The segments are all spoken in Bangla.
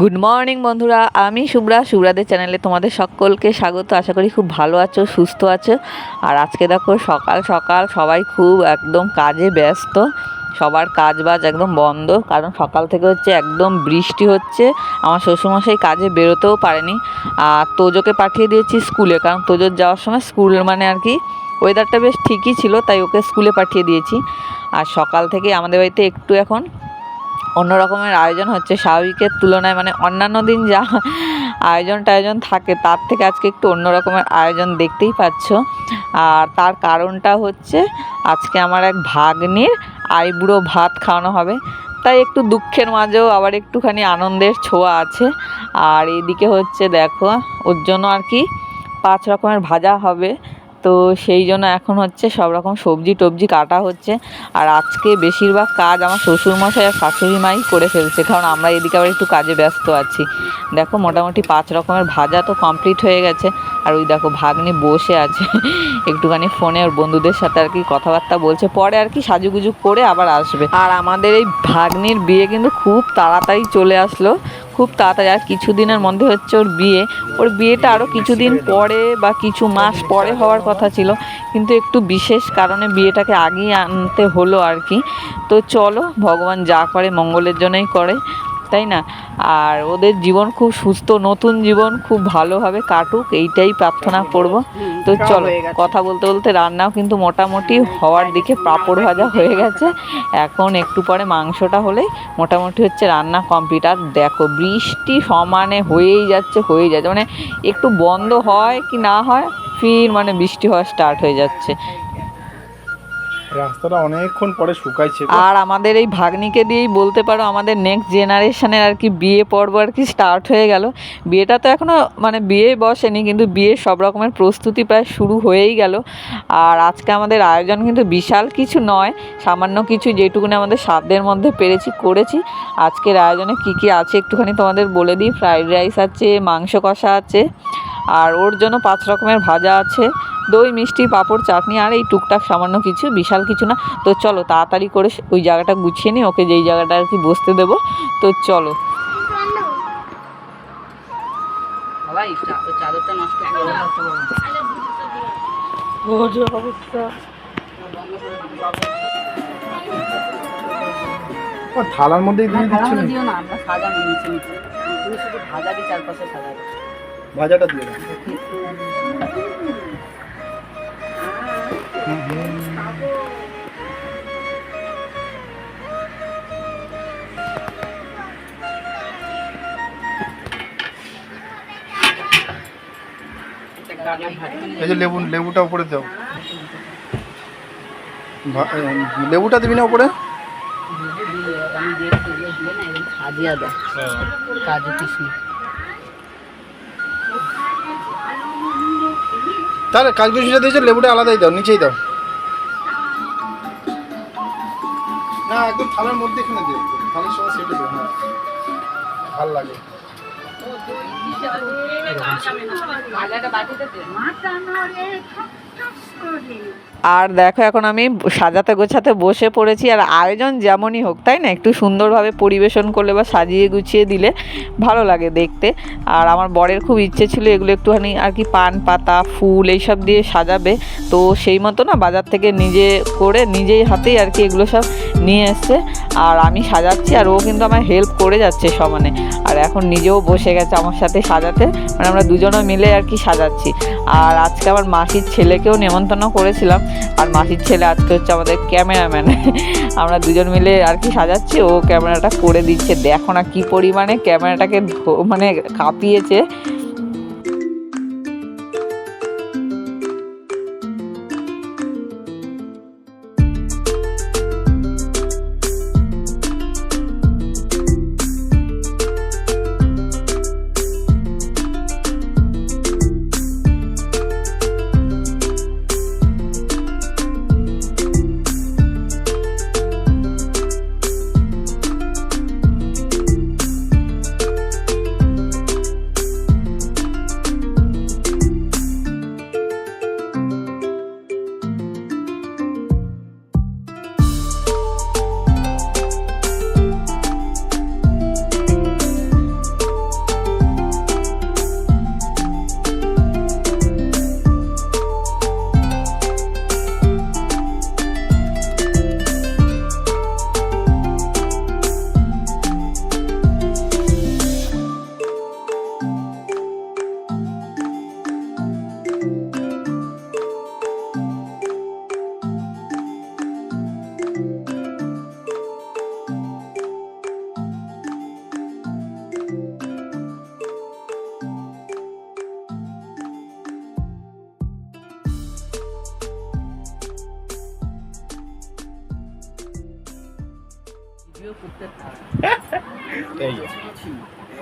গুড মর্নিং বন্ধুরা। আমি শুভ্রা শুভ্রাদের চ্যানেলে তোমাদের সকলকে স্বাগত। আশা করি খুব ভালো আছো, সুস্থ আছো। আর আজকে দেখো, সকাল সকাল সবাই খুব একদম কাজে ব্যস্ত। সবার কাজ বাজ একদম বন্ধ, কারণ সকাল থেকে হচ্ছে একদম বৃষ্টি হচ্ছে। আমার শ্বশুরমশাই কাজে বেরোতেও পারেনি। আর তোজোকে পাঠিয়ে দিয়েছি স্কুলে, কারণ তোজোর যাওয়ার সময় স্কুল মানে আর কি ওয়েদারটা বেশ ঠিকই ছিল, তাই ওকে স্কুলে পাঠিয়ে দিয়েছি। আর সকাল থেকে আমাদের বাড়িতে একটু এখন অন্য রকমের আয়োজন হচ্ছে স্বাভাবিকের তুলনায় মানে অন্যান্য দিন যা আয়োজন টায়োজন থাকে, তার থেকে আজকে একটু অন্য রকমের আয়োজন দেখতেই পাচ্ছ। আর তার কারণটা হচ্ছে, আজকে আমার এক ভাগ্নির আইবুড়ো ভাত খাওয়ানো হবে। তাই একটু দুঃখের মাঝেও আবার একটুখানি আনন্দের ছোঁয়া আছে। আর এদিকে হচ্ছে দেখো, ওর জন্য আর কি পাঁচ রকমের ভাজা হবে। তো সেই জন্য এখন হচ্ছে সব রকম সবজি টবজি কাটা হচ্ছে। আর আজকে বেশিরভাগ কাজ আমার শ্বশুরমশাই আর শাশুড়ি মাই করে ফেলছে, কারণ আমরা এদিকে আবার একটু কাজে ব্যস্ত আছি। দেখো মোটামুটি পাঁচ রকমের ভাজা তো কমপ্লিট হয়ে গেছে। আর ওই দেখো ভাগ্নি বসে আছে, একটুখানি ফোনে ওর বন্ধুদের সাথে আর কি কথাবার্তা বলছে। পরে আর কি সাজুগুজু করে আবার আসবে। আর আমাদের এই ভাগ্নির বিয়ে কিন্তু খুব তাড়াতাড়ি চলে আসলো। খুব তাড়াতাড়ি, আর কিছুদিনের মধ্যে হচ্ছে ওর বিয়ে। ওর বিয়েটা আরও কিছুদিন পরে বা কিছু মাস পরে হওয়ার কথা ছিল। কিন্তু একটু বিশেষ কারণে বিয়েটাকে আগিয়ে আনতে হলো আর কি। তো চলো, ভগবান যা করে মঙ্গলের জন্যই করে। তাই না? আর ওদের জীবন খুব সুস্থ নতুন জীবন খুব ভালোভাবে কাটুক এইটাই প্রার্থনা করব। তো চলো কথা বলতে বলতে রান্নাও কিন্তু মোটামুটি হওয়ার দিকে পাঁপড় ভাজা হয়ে গেছে। এখন একটু পরে মাংসটা হলেই মোটামুটি হচ্ছে রান্না কমপ্লিট। আর দেখো বৃষ্টি সমানে হয়েই যাচ্ছে হয়েই যাচ্ছে। মানে একটু বন্ধ হয় কি না হয় ফির মানে বৃষ্টি হওয়া স্টার্ট হয়ে যাচ্ছে। রাস্তাটা অনেকক্ষণ পরে শুকাইছে আর আমাদের এই ভাগ্নিকে দিয়েই বলতে পারো আমাদের নেক্সট জেনারেশনের আর কি বিয়ে পর্ব আর কি স্টার্ট হয়ে গেল। বিয়েটা তো এখনও মানে বিয়ে বসেনি, কিন্তু বিয়ের সব রকমের প্রস্তুতি প্রায় শুরু হয়েই গেল। আর আজকে আমাদের আয়োজন কিন্তু বিশাল কিছু নয়, সামান্য কিছু যেটুকুনি আমাদের সাধ্যের মধ্যে পেরেছি, করেছি। আজকের আয়োজনে কি কি আছে একটুখানি তোমাদের বলে দিই। ফ্রাইড রাইস আছে, মাংস কষা আছে আর ওর জন্য পাঁচ রকমের ভাজা আছে দই মিষ্টি পাঁপড় চাটনি আর এই টুকটাক সামান্য কিছু বিশাল কিছু না। তো চলো তাড়াতাড়ি করে ওই জায়গাটা গুছিয়ে নিই ওকে যেই জায়গাটা আর কি বসতে দেবো। তো চলো। চাদরটা নষ্ট করো না ও, থালার মধ্যেই দিয়ে দিচ্ছে না আমরা নিচে নিচে তুমি শুধু ভাজাবি চারপাশে সাজাবো ভাজাটা দিয়ে দাও। এই যে লেবু লেবুটা উপরে দাও। লেবুটা দিবি না উপরে? আমি দেখছি যে দিয়ে না এরকম সাজিয়ে দাও কাজু কিশমিশ। তাহলে কাজগুলো সুজা দিয়েছে লেবুটা আলাদাই দাও নিচেই দাও। না একদম থালার মধ্যে এখানে দিও। থালার সবাই সেটে দিও হ্যাঁ। ভালো লাগে। দে আর দেখো এখন আমি সাজাতে গোছাতে বসে পড়েছি, আর আয়োজন যেমনই হোক, তাই না? একটু সুন্দরভাবে পরিবেশন করলে বা সাজিয়ে গুছিয়ে দিলে ভালো লাগে দেখতে। আর আমার বরের খুব ইচ্ছে ছিল এগুলো একটুখানি আর কি পান, পাতা, ফুল এইসব দিয়ে সাজাবে। তো সেই মতো না, বাজার থেকে নিজে করে নিজেই হাতেই আর কি এগুলো সব নিয়ে এসছে। আর আমি সাজাচ্ছি, আর ও কিন্তু আমার হেল্প করে যাচ্ছে সমানে। আর এখন নিজেও বসে গেছে আমার সাথে সাজাতে মানে আমরা দুজনে মিলে আর কি সাজাচ্ছি। আর আজকে আমার মাসির ছেলেকেও নেমন্তন্ন করেছিলাম। আর মাসির ছেলে আজকে হচ্ছে আমাদের ক্যামেরাম্যান। আমরা দুজন মিলে আর কি সাজাচ্ছি, ও ক্যামেরাটা করে দিচ্ছে। দেখো না কি পরিমাণে ক্যামেরাটাকে মানে কাঁপিয়েছে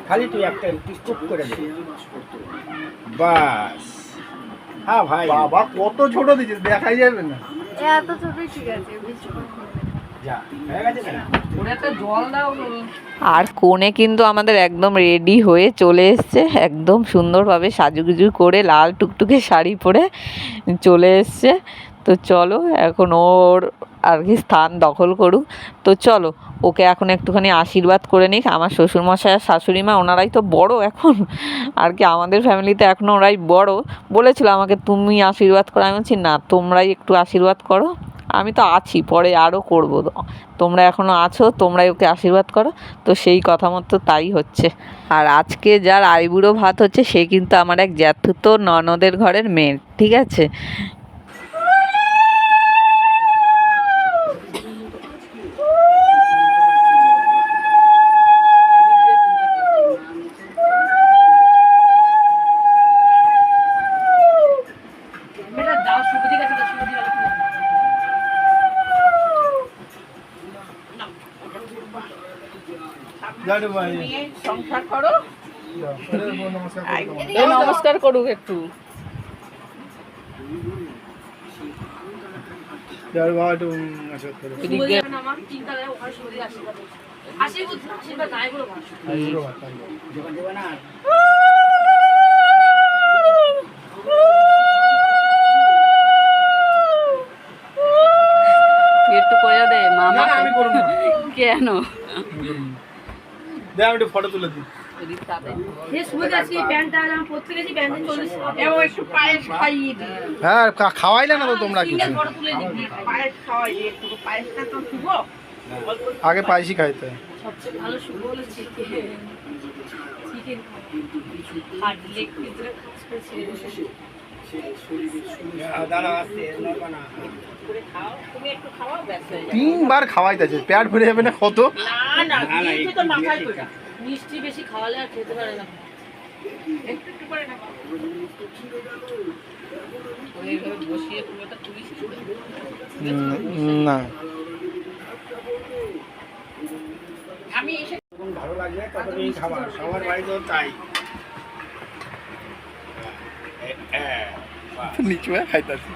খালি তুই একটা টিপ করে দে। বাস। হ্যাঁ ভাই। বাবা কত ছোট দিয়েছিস দেখাই যাবে না। এত ছোটই ঠিক আছে আর কোণে কিন্তু আমাদের একদম রেডি হয়ে চলে এসছে একদম সুন্দরভাবে সাজুগুজু করে লাল টুকটুকে শাড়ি পরে চলে এসছে। তো চলো, এখন ওর আর কি স্থান দখল করুক। তো চলো, ওকে এখন একটুখানি আশীর্বাদ করে নিক। আমার শ্বশুরমশাই আর শাশুড়ি মা, ওনারাই তো বড় এখন। আর কি আমাদের ফ্যামিলিতে এখনও ওরাই বড়। বলেছিল আমাকে, তুমি আশীর্বাদ করো। আমি বলছি, না, তোমরাই একটু আশীর্বাদ করো। আমি তো আছি, পরে আরও করব। তোমরা এখনও আছো, তোমরাই ওকে আশীর্বাদ করো। তো সেই কথা মতো তাই হচ্ছে। আর আজকে যার আইবুড়ো ভাত হচ্ছে, সে কিন্তু আমার এক জ্যাঠুতো ননদের ঘরের মেয়ে, ঠিক আছে? সংসার করো। নমস্কার করুক একটু। একটু আশীর্বাদ করো। নেই বলো একটু দে মামা। কেন? দে আমি একটু ফটো তুলে দিই। হ্যাঁ খাওয়াইলে না তো তোমরা কিছু? আগে পায়েসই খাইতে। হয়। ভালো লেগ হয়ে তিনবার খাওয়াইতেছে পেট ভরে যাবে না কত? না না না, না, মিষ্টি একটু তো মাথায় দিয়ে পড়ে মিষ্টি বেশি খাওয়ালে আর খেতে পারে না। একটু একটু করে না ওই এইভাবে বসিয়ে পুরোটা তুলিস উম, না। আমি এসে যখন ভালো লাগবে তখন এই খাবার। সবার বাড়িতেও তাই। নিচু হয়ে খাইতেছি।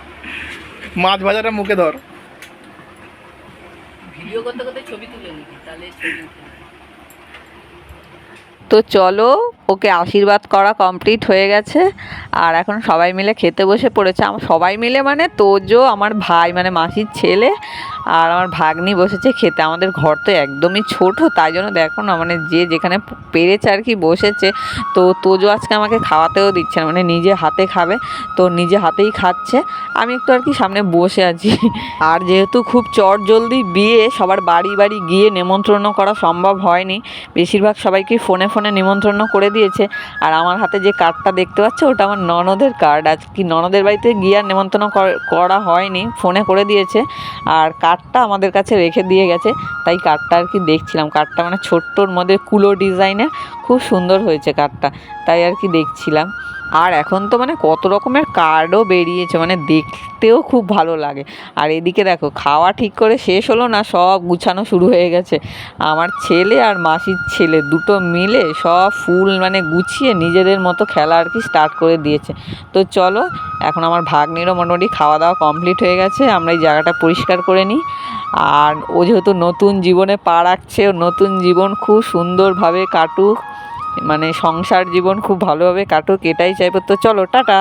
মাছ ভাজাটা মুখে ধর। ভিডিও করতে করতে ছবি তুলে নিবি তাহলে ছবি উঠে যাবে। তো চলো ওকে আশীর্বাদ করা কমপ্লিট হয়ে গেছে। আর এখন সবাই মিলে খেতে বসে পড়েছে। আমার সবাই মিলে মানে তোজো আমার ভাই মানে মাসির ছেলে আর আমার ভাগ্নি বসেছে খেতে। আমাদের ঘর তো একদমই ছোট, তাই জন্য দেখো না মানে যে যেখানে পেরেছে আর কি বসেছে, তো তোজো আজকে আমাকে খাওয়াতেও দিচ্ছে না মানে নিজে হাতে খাবে, তো নিজে হাতেই খাচ্ছে। আমি একটু আর কি সামনে বসে আছি। আর যেহেতু খুব চট জলদি বিয়ে, সবার বাড়ি বাড়ি গিয়ে নেমন্ত্রণ করা সম্ভব হয়নি, বেশিরভাগ সবাইকে ফোনে ফোনে নিমন্ত্রণ করে দিয়েছে। আর আমার হাতে যে কার্ডটা দেখতে পাচ্ছ, ওটা আমার ননদের কার্ড আজ কি ননদের বাড়িতে গিয়ে আর নেমন্ত্রণ কর- হয়নি, ফোনে করে দিয়েছে। আর কার্ডটা আমাদের কাছে রেখে দিয়ে গেছে, তাই কার্ডটা আর কি দেখছিলাম। কার্ডটা মানে ছোট্টর মধ্যে কুলো ডিজাইনে খুব সুন্দর হয়েছে কার্ডটা তাই আর কি দেখছিলাম। আর এখন তো মানে কত রকমের কার্ডও বেরিয়েছে মানে দেখতেও খুব ভালো লাগে। আর এদিকে দেখো, খাওয়া ঠিক করে শেষ হলো না, সব গুছানো শুরু হয়ে গেছে। আমার ছেলে আর মাসির ছেলে দুটো মিলে সব ফুল মানে গুছিয়ে নিজেদের মতো খেলা আর কি স্টার্ট করে দিয়েছে। তো চলো, এখন আমার ভাগ্নিরও মোটামুটি খাওয়া দাওয়া কমপ্লিট হয়ে গেছে, আমরা এই জায়গাটা পরিষ্কার করে নিই। আর ও যেহেতু নতুন জীবনে পা রাখছে নতুন জীবন খুব সুন্দরভাবে কাটুক। মানে সংসার জীবন খুব ভালোভাবে কাটুক এটাই চাইব। তো চলো টাটা।